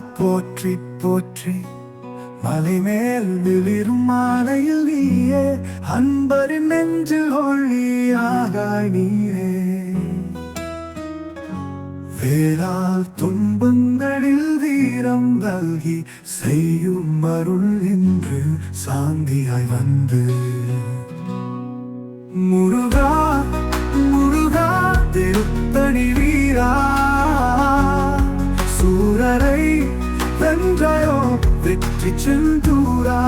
போற்றி போற்றி. மலைமேல் விளிரும் மாலையில் நீயே அன்பரின் நெஞ்சு ஒளியாக நீரே வேளால் துன்பங்களில் வீரம் நல்கி செய்யும் அருள் என்று சாந்தியாய் வந்து. வெற்றி செந்தூரா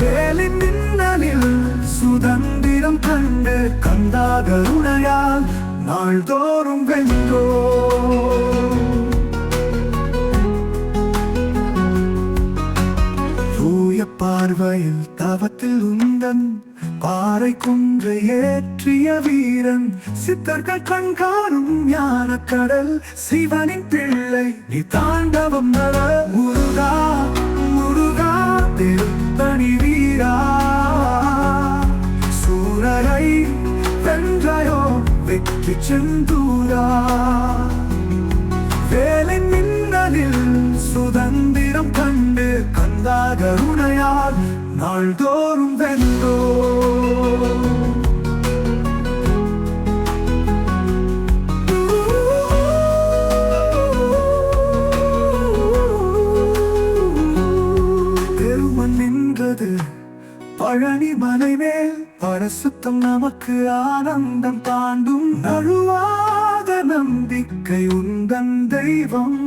வேலின் மின்னலில் சுதந்திரம் கண்டு கந்தாகருணையால் நாள்தோறும் வென்றோ? தூய பார்வையில் தவத்தில் உந்தன் பாறை குன்று ஏற்றிய வீரன் சித்தர்கள் கண்காணும் ஞான கடல் சிவனின் பிள்ளை. நீ தாண்டவம் நல முருகா முருகா திருத்தணி வீரா. சூரரை வென்றாயோ வெற்றி செந்தூரா. வேலை மின்னலில் சுதந்திரம் கண்டு கந்தாகருணையால் நாள்தோறும் வென்றோ நின்றது பழனி மலை மேல் பரசுத்தம் நமக்கு ஆனந்தம் தாண்டும். நழுவாத நம்பிக்கை உந்தன் தெய்வம்.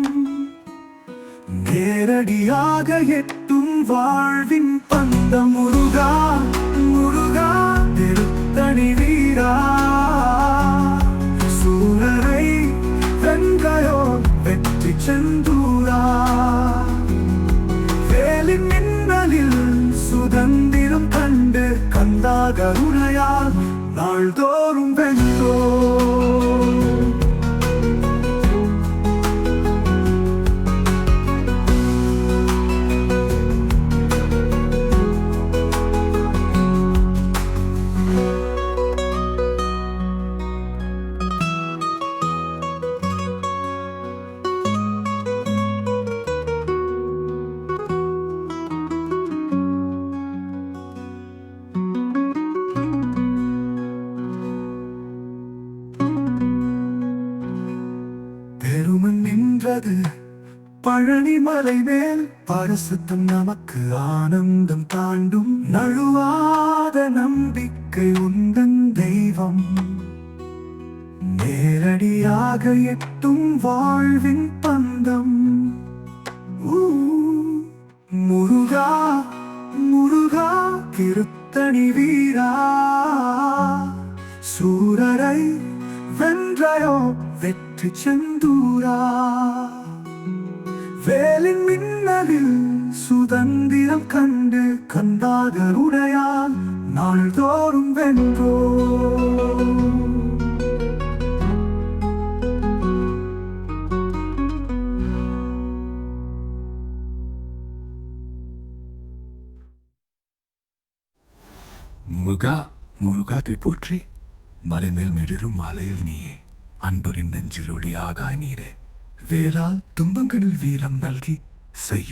நேரடியாக எட்டும் வாழ்வின் பந்த முருகா முருகா திருத்தணி வீரா. கந்தாகருணையால் நாள்தோறும் நின்றது பழனி மலை மேல் பரிசுத்தம் நமக்கு ஆனந்தம் தாண்டும். நழுவாத நம்பிக்கை உந்தன் தெய்வம். நேரடியாக எட்டும் வாழ்வின் பந்தம். முருகா முருகா திருத்தணி வீரா. சூரரை வென்றயோ வெற்றி செந்தூரா? வேலின் மின்னலில் சுதந்திரம் கண்டு கந்தாகருடையால் நாள்தோறும் வென்றோ? முருகா முருகா போற்றி மலைமேல் மிடரும் மலையில் நீயே. அன்பரின் நெஞ்சில் ஒளியாக நீரே. வேளால் துன்பங்களில் வீரம் நல்கி செய்யும்.